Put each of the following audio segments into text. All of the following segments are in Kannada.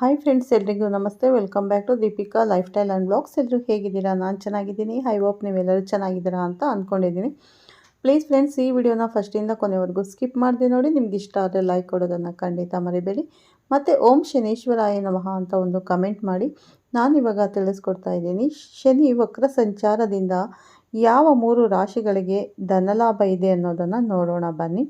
ಹಾಯ್ ಫ್ರೆಂಡ್ಸ್ ಎಲ್ರಿಗೂ ನಮಸ್ತೆ. Welcome back to Deepika lifestyle and blogs ಎಲ್ಲರೂ ಹೇಗಿದ್ದೀರಾ? ನಾನು ಚೆನ್ನಾಗಿದ್ದೀನಿ. ಐ ಹೋಪ್ ನೀವೆಲ್ಲರೂ ಚೆನ್ನಾಗಿದ್ದೀರಾ ಅಂತ ಅಂದ್ಕೊಂಡಿದ್ದೀನಿ ಪ್ಲೀಸ್ ಫ್ರೆಂಡ್ಸ್ ಈ ವಿಡಿಯೋನ ಫಸ್ಟಿಂದ ಕೊನೆವರೆಗೂ ಸ್ಕಿಪ್ ಮಾಡಿದೆ ನೋಡಿ. ನಿಮ್ಗೆ ಇಷ್ಟ ಆದರೆ ಲೈಕ್ ಕೊಡೋದನ್ನು ಖಂಡಿತ ಮರಿಬೇಡಿ. ಮತ್ತು ಓಂ ಶನೀಶ್ವರಾಯ ನಮಃ ಅಂತ ಒಂದು ಕಮೆಂಟ್ ಮಾಡಿ. ನಾನು ಇವಾಗ ತಿಳಿಸ್ಕೊಡ್ತಾ ಇದ್ದೀನಿ. ಶನಿ ವಕ್ರ ಸಂಚಾರದಿಂದ ಯಾವ ಮೂರು ರಾಶಿಗಳಿಗೆ ಧನಲಾಭ ಇದೆ ಅನ್ನೋದನ್ನು ನೋಡೋಣ ಬನ್ನಿ.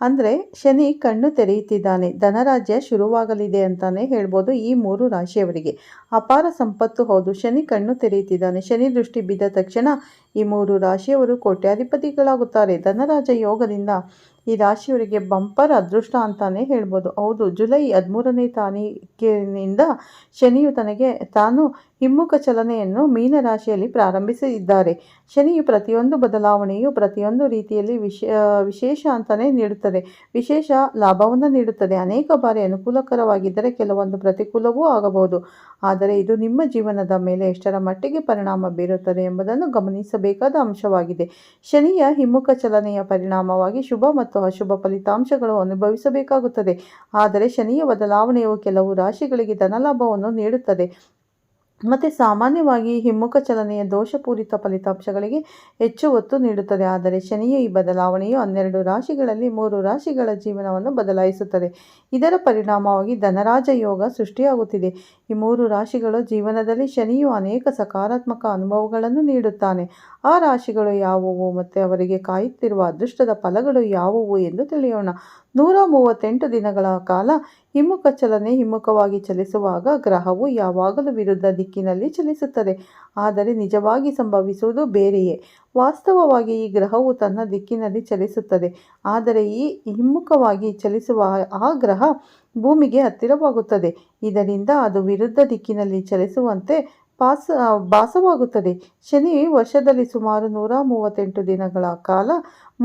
ಅಂದರೆ ಶನಿ ಕಣ್ಣು ತೆರೆಯುತ್ತಿದ್ದಾನೆ, ಧನರಾಜ್ಯ ಶುರುವಾಗಲಿದೆ ಅಂತಲೇ ಹೇಳ್ಬೋದು ಈ ಮೂರು ರಾಶಿಯವರಿಗೆ. ಅಪಾರ ಸಂಪತ್ತು, ಹೌದು, ಶನಿ ಕಣ್ಣು ತೆರೆಯುತ್ತಿದ್ದಾನೆ, ಶನಿ ದೃಷ್ಟಿ ಬಿದ್ದ ತಕ್ಷಣ ಈ ಮೂರು ರಾಶಿಯವರು ಕೋಟ್ಯಾಧಿಪತಿಗಳಾಗುತ್ತಾರೆ. ಧನರಾಜ ಯೋಗದಿಂದ ಈ ರಾಶಿಯವರಿಗೆ ಬಂಪರ್ ಅದೃಷ್ಟ ಅಂತಾನೆ ಹೇಳ್ಬೋದು. ಹೌದು, ಜುಲೈ ಹದಿಮೂರನೇ ತಾರೀಕಿನಿಂದ ಶನಿಯು ತನಗೆ ತಾನು ಹಿಮ್ಮುಖ ಚಲನೆಯನ್ನು ಮೀನರಾಶಿಯಲ್ಲಿ ಪ್ರಾರಂಭಿಸಿದ್ದಾರೆ. ಶನಿಯು ಪ್ರತಿಯೊಂದು ಬದಲಾವಣೆಯು ಪ್ರತಿಯೊಂದು ರೀತಿಯಲ್ಲಿ ವಿಶೇ ವಿಶೇಷ ಅಂತಲೇ ನೀಡುತ್ತದೆ. ವಿಶೇಷ ಲಾಭವನ್ನು ನೀಡುತ್ತದೆ. ಅನೇಕ ಬಾರಿ ಅನುಕೂಲಕರವಾಗಿದ್ದರೆ ಕೆಲವೊಂದು ಪ್ರತಿಕೂಲವೂ ಆಗಬಹುದು. ಆದರೆ ಇದು ನಿಮ್ಮ ಜೀವನದ ಮೇಲೆ ಎಷ್ಟರ ಮಟ್ಟಿಗೆ ಪರಿಣಾಮ ಬೀರುತ್ತದೆ ಎಂಬುದನ್ನು ಗಮನಿಸಬೇಕಾದ ಅಂಶವಾಗಿದೆ. ಶನಿಯ ಹಿಮ್ಮುಖ ಚಲನೆಯ ಪರಿಣಾಮವಾಗಿ ಶುಭ ಮತ್ತು ಅಶುಭ ಫಲಿತಾಂಶಗಳು ಅನುಭವಿಸಬೇಕಾಗುತ್ತದೆ. ಆದರೆ ಶನಿಯ ಬದಲಾವಣೆಯು ಕೆಲವು ರಾಶಿಗಳಿಗೆ ಧನಲಾಭವನ್ನು ನೀಡುತ್ತದೆ. ಮತ್ತು ಸಾಮಾನ್ಯವಾಗಿ ಹಿಮ್ಮುಖ ಚಲನೆಯ ದೋಷಪೂರಿತ ಫಲಿತಾಂಶಗಳಿಗೆ ಹೆಚ್ಚು ಒತ್ತು ನೀಡುತ್ತದೆ. ಆದರೆ ಶನಿಯ ಈ ಬದಲಾವಣೆಯು ಹನ್ನೆರಡು ರಾಶಿಗಳಲ್ಲಿ ಮೂರು ರಾಶಿಗಳ ಜೀವನವನ್ನು ಬದಲಾಯಿಸುತ್ತದೆ. ಇದರ ಪರಿಣಾಮವಾಗಿ ಧನರಾಜ ಯೋಗ ಸೃಷ್ಟಿಯಾಗುತ್ತಿದೆ. ಈ ಮೂರು ರಾಶಿಗಳ ಜೀವನದಲ್ಲಿ ಶನಿಯು ಅನೇಕ ಸಕಾರಾತ್ಮಕ ಅನುಭವಗಳನ್ನು ನೀಡುತ್ತಾನೆ. ಆ ರಾಶಿಗಳು ಯಾವುವು ಮತ್ತು ಅವರಿಗೆ ಕಾಯುತ್ತಿರುವ ಅದೃಷ್ಟದ ಫಲಗಳು ಯಾವುವು ಎಂದು ತಿಳಿಯೋಣ. ನೂರ ಮೂವತ್ತೆಂಟು ದಿನಗಳ ಕಾಲ ಹಿಮ್ಮುಖ ಚಲನೆ ಹಿಮ್ಮುಖವಾಗಿ ಚಲಿಸುವಾಗ ಗ್ರಹವು ಯಾವಾಗಲೂ ವಿರುದ್ಧ ದಿಕ್ಕಿನಲ್ಲಿ ಚಲಿಸುತ್ತದೆ. ಆದರೆ ನಿಜವಾಗಿ ಸಂಭವಿಸುವುದು ಬೇರೆಯೇ. ವಾಸ್ತವವಾಗಿ ಈ ಗ್ರಹವು ತನ್ನ ದಿಕ್ಕಿನಲ್ಲಿ ಚಲಿಸುತ್ತದೆ. ಆದರೆ ಈ ಹಿಮ್ಮುಖವಾಗಿ ಚಲಿಸುವ ಆ ಗ್ರಹ ಭೂಮಿಗೆ ಹತ್ತಿರವಾಗುತ್ತದೆ. ಇದರಿಂದ ಅದು ವಿರುದ್ಧ ದಿಕ್ಕಿನಲ್ಲಿ ಚಲಿಸುವಂತೆ ಪಾಸ ಭಾಸವಾಗುತ್ತದೆ. ಶನಿ ವರ್ಷದಲ್ಲಿ ಸುಮಾರು ನೂರ ಮೂವತ್ತೆಂಟು ದಿನಗಳ ಕಾಲ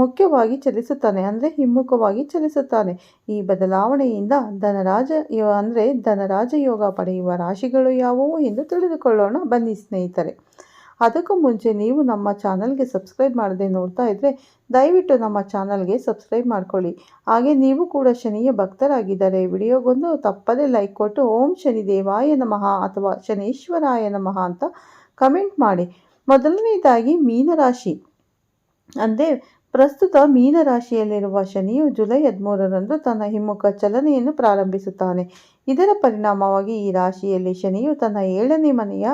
ಮುಖ್ಯವಾಗಿ ಚಲಿಸುತ್ತಾನೆ, ಅಂದರೆ ಹಿಮ್ಮುಖವಾಗಿ ಚಲಿಸುತ್ತಾನೆ. ಈ ಬದಲಾವಣೆಯಿಂದ ಧನರಾಜ ಅಂದರೆ ಧನರಾಜ ಯೋಗ ಪಡೆಯುವ ರಾಶಿಗಳು ಯಾವುವು ಎಂದು ತಿಳಿದುಕೊಳ್ಳೋಣ, ಬನ್ನಿ ಸ್ನೇಹಿತರೆ. ಅದಕ್ಕೂ ಮುಂಚೆ ನೀವು ನಮ್ಮ ಚಾನಲ್ಗೆ ಸಬ್ಸ್ಕ್ರೈಬ್ ಮಾಡದೆ ನೋಡ್ತಾ ಇದ್ದರೆ ದಯವಿಟ್ಟು ನಮ್ಮ ಚಾನಲ್ಗೆ ಸಬ್ಸ್ಕ್ರೈಬ್ ಮಾಡ್ಕೊಳ್ಳಿ. ಹಾಗೆ ನೀವು ಕೂಡ ಶನಿಯ ಭಕ್ತರಾಗಿದ್ದಾರೆ ವಿಡಿಯೋಗೊಂದು ತಪ್ಪದೇ ಲೈಕ್ ಕೊಟ್ಟು ಓಂ ಶನಿ ದೇವಾಯ ನಮಃ ಅಥವಾ ಶನೀಶ್ವರಾಯ ನಮಃ ಅಂತ ಕಮೆಂಟ್ ಮಾಡಿ. ಮೊದಲನೇದಾಗಿ ಮೀನರಾಶಿ. ಅಂದರೆ ಪ್ರಸ್ತುತ ಮೀನರಾಶಿಯಲ್ಲಿರುವ ಶನಿಯು ಜುಲೈ ಹದಿಮೂರರಂದು ತನ್ನ ಹಿಮ್ಮುಖ ಚಲನೆಯನ್ನು ಪ್ರಾರಂಭಿಸುತ್ತಾನೆ. ಇದರ ಪರಿಣಾಮವಾಗಿ ಈ ರಾಶಿಯಲ್ಲಿ ಶನಿಯು ತನ್ನ ಏಳನೇ ಮನೆಯ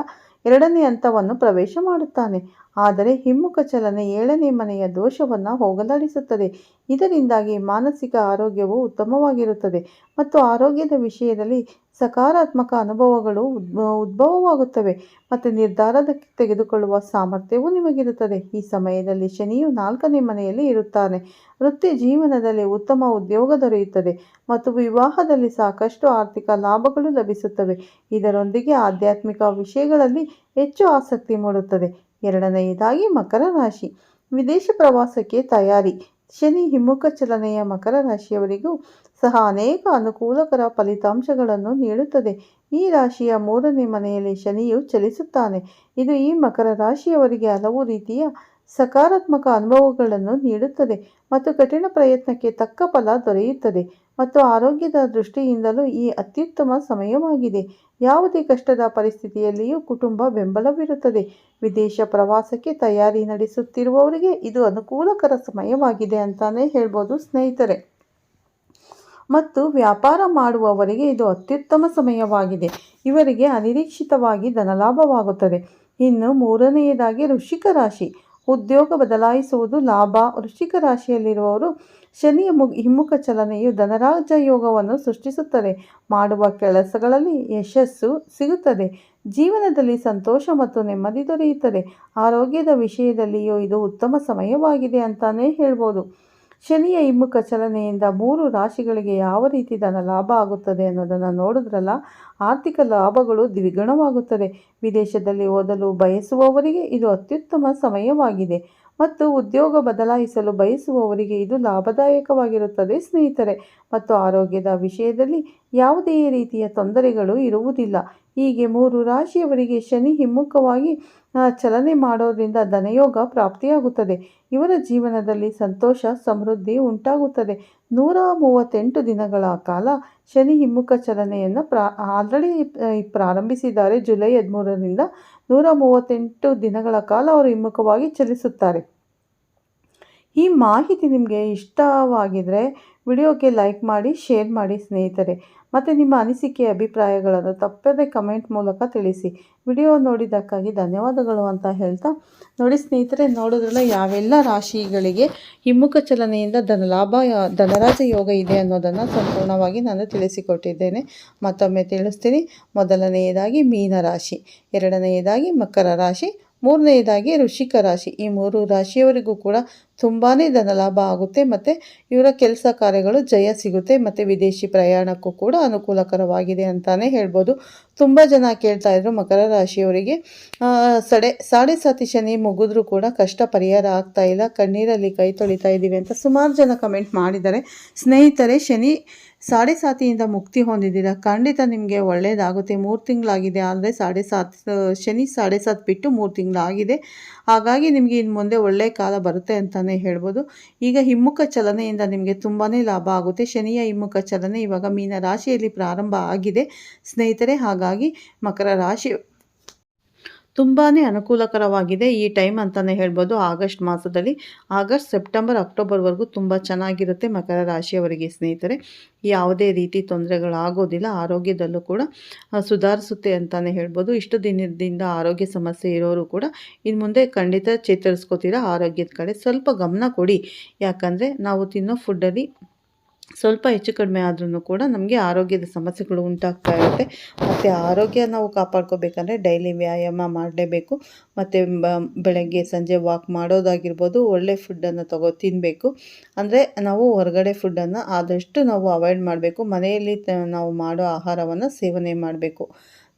ಎರಡನೇ ಹಂತವನ್ನು ಪ್ರವೇಶ ಮಾಡುತ್ತಾನೆ. ಆದರೆ ಹಿಮ್ಮುಖ ಚಲನೆ ಏಳನೇ ಮನೆಯ ದೋಷವನ್ನು ಹೋಗಲಾಡಿಸುತ್ತದೆ. ಇದರಿಂದಾಗಿ ಮಾನಸಿಕ ಆರೋಗ್ಯವು ಉತ್ತಮವಾಗಿರುತ್ತದೆ ಮತ್ತು ಆರೋಗ್ಯದ ವಿಷಯದಲ್ಲಿ ಸಕಾರಾತ್ಮಕ ಅನುಭವಗಳು ಉದ್ಭವವಾಗುತ್ತವೆ ಮತ್ತು ನಿರ್ಧಾರದ ತೆಗೆದುಕೊಳ್ಳುವ ಸಾಮರ್ಥ್ಯವೂ ನಿಮಗಿರುತ್ತದೆ. ಈ ಸಮಯದಲ್ಲಿ ಶನಿಯು ನಾಲ್ಕನೇ ಮನೆಯಲ್ಲಿ ಇರುತ್ತಾನೆ. ವೃತ್ತಿ ಜೀವನದಲ್ಲಿ ಉತ್ತಮ ಉದ್ಯೋಗ ದೊರೆಯುತ್ತದೆ ಮತ್ತು ವಿವಾಹದಲ್ಲಿ ಸಾಕಷ್ಟು ಆರ್ಥಿಕ ಲಾಭಗಳು ಲಭಿಸುತ್ತವೆ. ಇದರೊಂದಿಗೆ ಆಧ್ಯಾತ್ಮಿಕ ವಿಷಯಗಳಲ್ಲಿ ಹೆಚ್ಚು ಆಸಕ್ತಿ ಮೂಡುತ್ತದೆ. ಎರಡನೆಯದಾಗಿ ಮಕರ ರಾಶಿ. ವಿದೇಶ ಪ್ರವಾಸಕ್ಕೆ ತಯಾರಿ. ಶನಿ ಹಿಮ್ಮುಖ ಚಲನೆಯ ಮಕರ ರಾಶಿಯವರಿಗೂ ಸಹ ಅನೇಕ ಅನುಕೂಲಕರ ಫಲಿತಾಂಶಗಳನ್ನು ನೀಡುತ್ತದೆ. ಈ ರಾಶಿಯ ಮೂರನೇ ಮನೆಯಲ್ಲಿ ಶನಿಯು ಚಲಿಸುತ್ತಾನೆ. ಇದು ಈ ಮಕರ ರಾಶಿಯವರಿಗೆ ಹಲವು ರೀತಿಯ ಸಕಾರಾತ್ಮಕ ಅನುಭವಗಳನ್ನು ನೀಡುತ್ತದೆ ಮತ್ತು ಕಠಿಣ ಪ್ರಯತ್ನಕ್ಕೆ ತಕ್ಕ ಫಲ ದೊರೆಯುತ್ತದೆ ಮತ್ತು ಆರೋಗ್ಯದ ದೃಷ್ಟಿಯಿಂದಲೂ ಈ ಅತ್ಯುತ್ತಮ ಸಮಯವಾಗಿದೆ. ಯಾವುದೇ ಕಷ್ಟದ ಪರಿಸ್ಥಿತಿಯಲ್ಲಿಯೂ ಕುಟುಂಬ ಬೆಂಬಲವಿರುತ್ತದೆ. ವಿದೇಶ ಪ್ರವಾಸಕ್ಕೆ ತಯಾರಿ ನಡೆಸುತ್ತಿರುವವರಿಗೆ ಇದು ಅನುಕೂಲಕರ ಸಮಯವಾಗಿದೆ ಅಂತಾನೆ ಹೇಳ್ಬೋದು ಸ್ನೇಹಿತರೆ. ಮತ್ತು ವ್ಯಾಪಾರ ಮಾಡುವವರಿಗೆ ಇದು ಅತ್ಯುತ್ತಮ ಸಮಯವಾಗಿದೆ. ಇವರಿಗೆ ಅನಿರೀಕ್ಷಿತವಾಗಿ ಧನಲಾಭವಾಗುತ್ತದೆ. ಇನ್ನು ಮೂರನೆಯದಾಗಿ ಋಷಿಕ ರಾಶಿ. ಉದ್ಯೋಗ ಬದಲಾಯಿಸುವುದು ಲಾಭ. ವೃಶ್ಚಿಕ ರಾಶಿಯಲ್ಲಿರುವವರು ಶನಿಯ ಮು, ಹಿಮ್ಮುಖ ಚಲನೆಯು ಧನರಾಜ ಯೋಗವನ್ನು ಸೃಷ್ಟಿಸುತ್ತದೆ. ಮಾಡುವ ಕೆಲಸಗಳಲ್ಲಿ ಯಶಸ್ಸು ಸಿಗುತ್ತದೆ. ಜೀವನದಲ್ಲಿ ಸಂತೋಷ ಮತ್ತು ನೆಮ್ಮದಿ ದೊರೆಯುತ್ತದೆ. ಆರೋಗ್ಯದ ವಿಷಯದಲ್ಲಿಯೂ ಇದು ಉತ್ತಮ ಸಮಯವಾಗಿದೆ ಅಂತಲೇ ಹೇಳ್ಬೋದು. ಶನಿಯ ಹಿಮ್ಮುಖ ಚಲನೆಯಿಂದ ಮೂರು ರಾಶಿಗಳಿಗೆ ಯಾವ ರೀತಿ ಧನ ಲಾಭ ಆಗುತ್ತದೆ ಅನ್ನೋದನ್ನು ನೋಡಿದ್ರಲ್ಲ, ಆರ್ಥಿಕ ಲಾಭಗಳು ದ್ವಿಗುಣವಾಗುತ್ತದೆ. ವಿದೇಶದಲ್ಲಿ ಓದಲು ಬಯಸುವವರಿಗೆ ಇದು ಅತ್ಯುತ್ತಮ ಸಮಯವಾಗಿದೆ ಮತ್ತು ಉದ್ಯೋಗ ಬದಲಾಯಿಸಲು ಬಯಸುವವರಿಗೆ ಇದು ಲಾಭದಾಯಕವಾಗಿರುತ್ತದೆ ಸ್ನೇಹಿತರೆ. ಮತ್ತು ಆರೋಗ್ಯದ ವಿಷಯದಲ್ಲಿ ಯಾವುದೇ ರೀತಿಯ ತೊಂದರೆಗಳು ಇರುವುದಿಲ್ಲ. ಹೀಗೆ ಮೂರು ರಾಶಿಯವರಿಗೆ ಶನಿ ಹಿಮ್ಮುಖವಾಗಿ ಚಲನೆ ಮಾಡೋದ್ರಿಂದ ಧನಯೋಗ ಪ್ರಾಪ್ತಿಯಾಗುತ್ತದೆ. ಇವರ ಜೀವನದಲ್ಲಿ ಸಂತೋಷ, ಸಮೃದ್ಧಿ ಉಂಟಾಗುತ್ತದೆ. ನೂರ ಮೂವತ್ತೆಂಟು ದಿನಗಳ ಕಾಲ ಶನಿ ಹಿಮ್ಮುಖ ಚಲನೆಯನ್ನು ಪ್ರಾ, ಆಲ್ರೆಡಿ ಪ್ರಾರಂಭಿಸಿದ್ದಾರೆ. ಜುಲೈ ಹದಿಮೂರರಿಂದ ನೂರ ಮೂವತ್ತೆಂಟು ದಿನಗಳ ಕಾಲ ಅವರು ಹಿಮ್ಮುಖವಾಗಿ ಚಲಿಸುತ್ತಾರೆ. ಈ ಮಾಹಿತಿ ನಿಮಗೆ ಇಷ್ಟವಾಗಿದ್ದರೆ ವಿಡಿಯೋಗೆ ಲೈಕ್ ಮಾಡಿ, ಶೇರ್ ಮಾಡಿ ಸ್ನೇಹಿತರೆ. ಮತ್ತು ನಿಮ್ಮ ಅನಿಸಿಕೆ, ಅಭಿಪ್ರಾಯಗಳನ್ನು ತಪ್ಪದೇ ಕಮೆಂಟ್ ಮೂಲಕ ತಿಳಿಸಿ. ವಿಡಿಯೋ ನೋಡಿದ್ದಕ್ಕಾಗಿ ಧನ್ಯವಾದಗಳು ಅಂತ ಹೇಳ್ತಾ ನೋಡಿ ಸ್ನೇಹಿತರೆ ನೋಡೋದ್ರಲ್ಲ ಯಾವೆಲ್ಲ ರಾಶಿಗಳಿಗೆ ಹಿಮ್ಮುಖ ಚಲನೆಯಿಂದ ಧನಲಾಭ ಧನರಾಜ ಯೋಗ ಇದೆ ಅನ್ನೋದನ್ನು ಸಂಪೂರ್ಣವಾಗಿ ನಾನು ತಿಳಿಸಿಕೊಟ್ಟಿದ್ದೇನೆ. ಮತ್ತೊಮ್ಮೆ ತಿಳಿಸ್ತೀನಿ. ಮೊದಲನೆಯದಾಗಿ ಮೀನ ರಾಶಿ, ಎರಡನೆಯದಾಗಿ ಮಕರ ರಾಶಿ, ಮೂರನೆಯದಾಗಿ ಋಷಿಕ ರಾಶಿ. ಈ ಮೂರು ರಾಶಿಯವರಿಗೂ ಕೂಡ ತುಂಬಾ ಧನಲಾಭ ಆಗುತ್ತೆ ಮತ್ತು ಇವರ ಕೆಲಸ ಕಾರ್ಯಗಳು ಜಯ ಸಿಗುತ್ತೆ ಮತ್ತು ವಿದೇಶಿ ಪ್ರಯಾಣಕ್ಕೂ ಕೂಡ ಅನುಕೂಲಕರವಾಗಿದೆ ಅಂತಲೇ ಹೇಳ್ಬೋದು. ತುಂಬ ಜನ ಕೇಳ್ತಾ ಇದ್ರು ಮಕರ ರಾಶಿಯವರಿಗೆ. ಸಡೆ ಸಾಡೆ ಸಾತಿ ಶನಿ ಮುಗಿದ್ರೂ ಕೂಡ ಕಷ್ಟ ಪರಿಹಾರ ಆಗ್ತಾ ಇಲ್ಲ. ಕಣ್ಣೀರಲ್ಲಿ ಕೈ ತೊಳಿತಾ ಇದ್ದೀವಿ ಅಂತ ಸುಮಾರು ಜನ ಕಮೆಂಟ್ ಮಾಡಿದ್ದಾರೆ. ಸ್ನೇಹಿತರೆ, ಶನಿ ಸಾಡೆ ಸಾತಿಯಿಂದ ಮುಕ್ತಿ ಹೊಂದಿದ್ದೀರಾ? ಖಂಡಿತ ನಿಮಗೆ ಒಳ್ಳೆಯದಾಗುತ್ತೆ ಮೂರು ತಿಂಗಳಾಗಿದೆ ಆದರೆ ಸಾಡೆ ಸಾತ್ ಶನಿ ಸಾಡೆ ಸಾತ್ ಬಿಟ್ಟು ಮೂರು ತಿಂಗಳಾಗಿದೆ. ಹಾಗಾಗಿ ನಿಮಗೆ ಇನ್ನು ಮುಂದೆ ಒಳ್ಳೆಯ ಕಾಲ ಬರುತ್ತೆ ಅಂತಲೇ ಹೇಳ್ಬೋದು. ಈಗ ಹಿಮ್ಮುಖ ಚಲನೆಯಿಂದ ನಿಮಗೆ ತುಂಬಾ ಲಾಭ ಆಗುತ್ತೆ. ಶನಿಯ ಹಿಮ್ಮುಖ ಚಲನೆ ಇವಾಗ ಮೀನ ರಾಶಿಯಲ್ಲಿ ಪ್ರಾರಂಭ ಆಗಿದೆ. ಸ್ನೇಹಿತರೆ, ಹಾಗಾಗಿ ಮಕರ ರಾಶಿ ತುಂಬಾ ಅನುಕೂಲಕರವಾಗಿದೆ ಈ ಟೈಮ್ ಅಂತಲೇ ಹೇಳ್ಬೋದು. ಆಗಸ್ಟ್ ಮಾಸದಲ್ಲಿ ಆಗಸ್ಟ್, ಸೆಪ್ಟೆಂಬರ್ ಅಕ್ಟೋಬರ್ವರೆಗೂ ತುಂಬ ಚೆನ್ನಾಗಿರುತ್ತೆ ಮಕರ ರಾಶಿಯವರಿಗೆ ಸ್ನೇಹಿತರೆ. ಯಾವುದೇ ರೀತಿ ತೊಂದರೆಗಳಾಗೋದಿಲ್ಲ, ಆರೋಗ್ಯದಲ್ಲೂ ಕೂಡ ಸುಧಾರಿಸುತ್ತೆ ಅಂತಲೇ ಹೇಳ್ಬೋದು. ಇಷ್ಟು ದಿನದಿಂದ ಆರೋಗ್ಯ ಸಮಸ್ಯೆ ಇರೋರು ಕೂಡ ಇನ್ನು ಮುಂದೆ ಖಂಡಿತ ಚೇತರಿಸ್ಕೋತೀರ? ಆರೋಗ್ಯದ ಕಡೆ ಸ್ವಲ್ಪ ಗಮನ ಕೊಡಿ. ಯಾಕಂದರೆ ನಾವು ತಿನ್ನೋ ಫುಡ್ಡಲ್ಲಿ ಸ್ವಲ್ಪ ಹೆಚ್ಚು ಕಡಿಮೆ ಆದ್ರೂ ಕೂಡ ನಮಗೆ ಆರೋಗ್ಯದ ಸಮಸ್ಯೆಗಳು ಉಂಟಾಗ್ತಾ ಇರುತ್ತೆ. ಮತ್ತು ಆರೋಗ್ಯ ನಾವು ಕಾಪಾಡ್ಕೋಬೇಕಂದ್ರೆ ಡೈಲಿ ವ್ಯಾಯಾಮ ಮಾಡಲೇಬೇಕು. ಮತ್ತು ಬೆಳಗ್ಗೆ, ಸಂಜೆ ವಾಕ್ ಮಾಡೋದಾಗಿರ್ಬೋದು, ಒಳ್ಳೆ ಫುಡ್ಡನ್ನು ತಗೋ ತಿನ್ನಬೇಕು ಅಂದರೆ ನಾವು ಹೊರಗಡೆ ಫುಡ್ಡನ್ನು ಆದಷ್ಟು ನಾವು ಅವಾಯ್ಡ್ ಮಾಡಬೇಕು. ಮನೆಯಲ್ಲಿ ನಾವು ಮಾಡೋ ಆಹಾರವನ್ನು ಸೇವನೆ ಮಾಡಬೇಕು.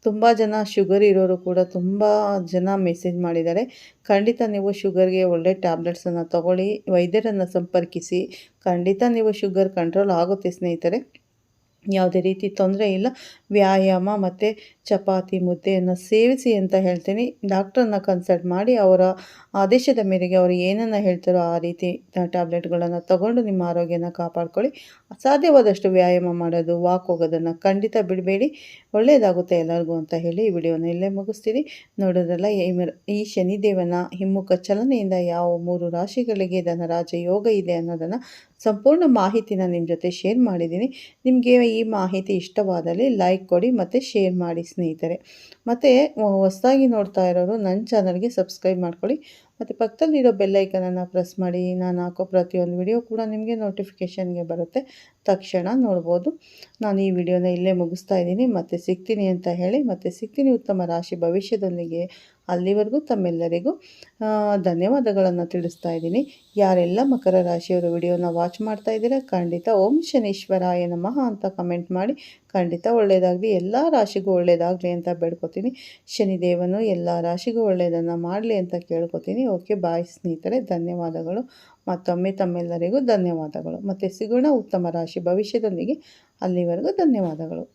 ತುಂಬ ಜನ ಶುಗರ್ ಇರೋರು ಕೂಡ ತುಂಬ ಜನ ಮೆಸೇಜ್ ಮಾಡಿದ್ದಾರೆ. ಖಂಡಿತ ನೀವು ಶುಗರ್ಗೆ ಒಳ್ಳೆ ಟ್ಯಾಬ್ಲೆಟ್ಸನ್ನು ತಗೊಳ್ಳಿ, ವೈದ್ಯರನ್ನು ಸಂಪರ್ಕಿಸಿ. ಖಂಡಿತ ನೀವು ಶುಗರ್ ಕಂಟ್ರೋಲ್ ಆಗುತ್ತೆ ಸ್ನೇಹಿತರೆ. ಯಾವುದೇ ರೀತಿ ತೊಂದರೆ ಇಲ್ಲ. ವ್ಯಾಯಾಮ ಮತ್ತು ಚಪಾತಿ, ಮುದ್ದೆಯನ್ನು ಸೇವಿಸಿ ಅಂತ ಹೇಳ್ತೀನಿ. ಡಾಕ್ಟ್ರನ್ನ ಕನ್ಸಲ್ಟ್ ಮಾಡಿ ಅವರ ಆದೇಶದ ಮೇರೆಗೆ ಅವರು ಏನನ್ನು ಹೇಳ್ತಾರೋ ಆ ರೀತಿ ಟ್ಯಾಬ್ಲೆಟ್ಗಳನ್ನು ತಗೊಂಡು ನಿಮ್ಮ ಆರೋಗ್ಯನ ಕಾಪಾಡ್ಕೊಳ್ಳಿ. ಸಾಧ್ಯವಾದಷ್ಟು ವ್ಯಾಯಾಮ ಮಾಡೋದು ವಾಕ್ ಹೋಗೋದನ್ನು ಖಂಡಿತ ಬಿಡಬೇಡಿ. ಒಳ್ಳೆಯದಾಗುತ್ತೆ ಎಲ್ಲರಿಗೂ ಅಂತ ಹೇಳಿ ಈ ವಿಡಿಯೋನ ಇಲ್ಲೇ ಮುಗಿಸ್ತೀನಿ. ನೋಡೋದ್ರಲ್ಲ ಈ ಶನಿದೇವನ ಹಿಮ್ಮುಖ ಚಲನೆಯಿಂದ ಯಾವ ಮೂರು ರಾಶಿಗಳಿಗೆ ಧನರಾಜ ಯೋಗ ಇದೆ ಅನ್ನೋದನ್ನು ಸಂಪೂರ್ಣ ಮಾಹಿತಿನ ನಿಮ್ಮ ಜೊತೆ ಶೇರ್ ಮಾಡಿದ್ದೀನಿ. ನಿಮಗೆ ಈ ಮಾಹಿತಿ ಇಷ್ಟವಾದಲ್ಲಿ ಲೈಕ್ ಕೊಡಿ, ಮತ್ತು ಶೇರ್ ಮಾಡಿ ಸ್ನೇಹಿತರೆ. ಮತ್ತು ಹೊಸದಾಗಿ ನೋಡ್ತಾ ಇರೋರು ನನ್ನ ಚಾನಲ್ಗೆ ಸಬ್ಸ್ಕ್ರೈಬ್ ಮಾಡ್ಕೊಳ್ಳಿ. ಮತ್ತು ಪಕ್ಕದಲ್ಲಿರೋ ಬೆಲ್ಲೈಕನನ್ನು ಪ್ರೆಸ್ ಮಾಡಿ ನಾನು ಹಾಕೋ ಪ್ರತಿಯೊಂದು ವಿಡಿಯೋ ಕೂಡ ನಿಮಗೆ ನೋಟಿಫಿಕೇಷನ್ಗೆ ಬರುತ್ತೆ. ತಕ್ಷಣ ನೋಡ್ಬೋದು. ನಾನು ಈ ವಿಡಿಯೋನ ಇಲ್ಲೇ ಮುಗಿಸ್ತಾ ಇದ್ದೀನಿ. ಮತ್ತೆ ಸಿಗ್ತೀನಿ ಅಂತ ಹೇಳಿ, ಮತ್ತೆ ಸಿಗ್ತೀನಿ ಉತ್ತಮ ರಾಶಿ ಭವಿಷ್ಯದೊಂದಿಗೆ ಅಲ್ಲಿವರೆಗೂ ತಮ್ಮೆಲ್ಲರಿಗೂ ಧನ್ಯವಾದಗಳನ್ನು ತಿಳಿಸ್ತಾ ಇದ್ದೀನಿ. ಯಾರೆಲ್ಲ ಮಕರ ರಾಶಿಯವರ ವಿಡಿಯೋನ ವಾಚ್ ಮಾಡ್ತಾ ಇದ್ದೀರಾ, ಖಂಡಿತ ಓಂ ಶನೀಶ್ವರಾಯ ನಮಃ ಅಂತ ಕಮೆಂಟ್ ಮಾಡಿ. ಖಂಡಿತ ಒಳ್ಳೆಯದಾಗಲಿ ಎಲ್ಲ ರಾಶಿಗೂ ಒಳ್ಳೆಯದಾಗಲಿ ಅಂತ ಬೇಡ್ಕೊತೀನಿ. ಶನಿದೇವನು ಎಲ್ಲ ರಾಶಿಗೂ ಒಳ್ಳೆಯದನ್ನು ಮಾಡಲಿ ಅಂತ ಕೇಳ್ಕೊತೀನಿ. ಓಕೆ, ಬಾಯ್ ಸ್ನೇಹಿತರೆ, ಧನ್ಯವಾದಗಳು. ಮತ್ತೊಮ್ಮೆ ತಮ್ಮೆಲ್ಲರಿಗೂ ಧನ್ಯವಾದಗಳು. ಮತ್ತು ಸಿಗೋಣ ಉತ್ತಮ ರಾಶಿ ಭವಿಷ್ಯದೊಂದಿಗೆ. ಅಲ್ಲಿವರೆಗೂ ಧನ್ಯವಾದಗಳು.